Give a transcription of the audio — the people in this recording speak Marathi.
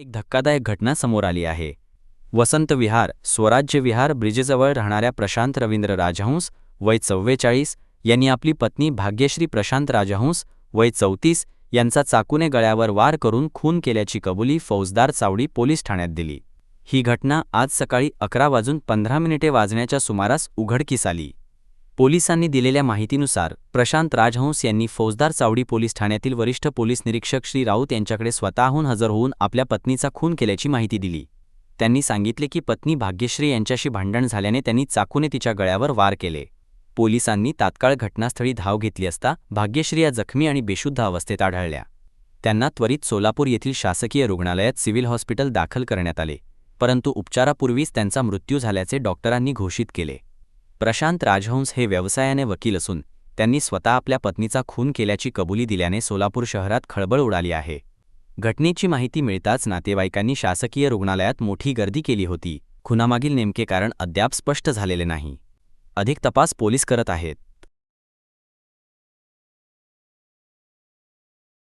एक धक्कादायक घटना समोर आली आहे. वसंत विहार स्वराज्य विहार ब्रिजेजवळ राहणाऱ्या प्रशांत रवींद्र राजहंस वय चव्वेचाळीस यांनी आपली पत्नी भाग्यश्री प्रशांत राजहंस वय चौतीस यांचा चाकूने गळ्यावर वार करून खून केल्याची कबुली फौजदार चावडी पोलीस ठाण्यात दिली. ही घटना आज सकाळी अकरा वाजून पंधरा मिनिटे वाजण्याच्या सुमारास उघडकीस आली. पोलिसांनी दिलेल्या माहितीनुसार प्रशांत राजहंस यांनी फौजदार चावडी पोलीस ठाण्यातील वरिष्ठ पोलीस निरीक्षक श्री राऊत यांच्याकडे स्वतःहून हजर होऊन आपल्या पत्नीचा खून केल्याची माहिती दिली. त्यांनी सांगितले की पत्नी भाग्यश्री यांच्याशी भांडण झाल्याने त्यांनी चाकूने तिच्या गळ्यावर वार केले. पोलिसांनी तात्काळ घटनास्थळी धाव घेतली असता भाग्यश्री या जखमी आणि बेशुद्ध अवस्थेत आढळल्या. त्यांना त्वरित सोलापूर येथील शासकीय रुग्णालयात सिव्हिल हॉस्पिटल दाखल करण्यात आले परंतु उपचारापूर्वीच त्यांचा मृत्यू झाल्याचे डॉक्टरांनी घोषित केले. प्रशांत राजहंस हे व्यवसायाने वकील असून त्यांनी स्वतः आपल्या पत्नीचा खून केल्याची कबुली दिल्याने सोलापूर शहरात खळबळ उडाली आहे. घटनेची माहिती मिळताच नातेवाईकांनी शासकीय रुग्णालयात मोठी गर्दी केली होती. खुनामागील नेमके कारण अद्याप स्पष्ट झालेले नाही. अधिक तपास पोलीस करत आहेत.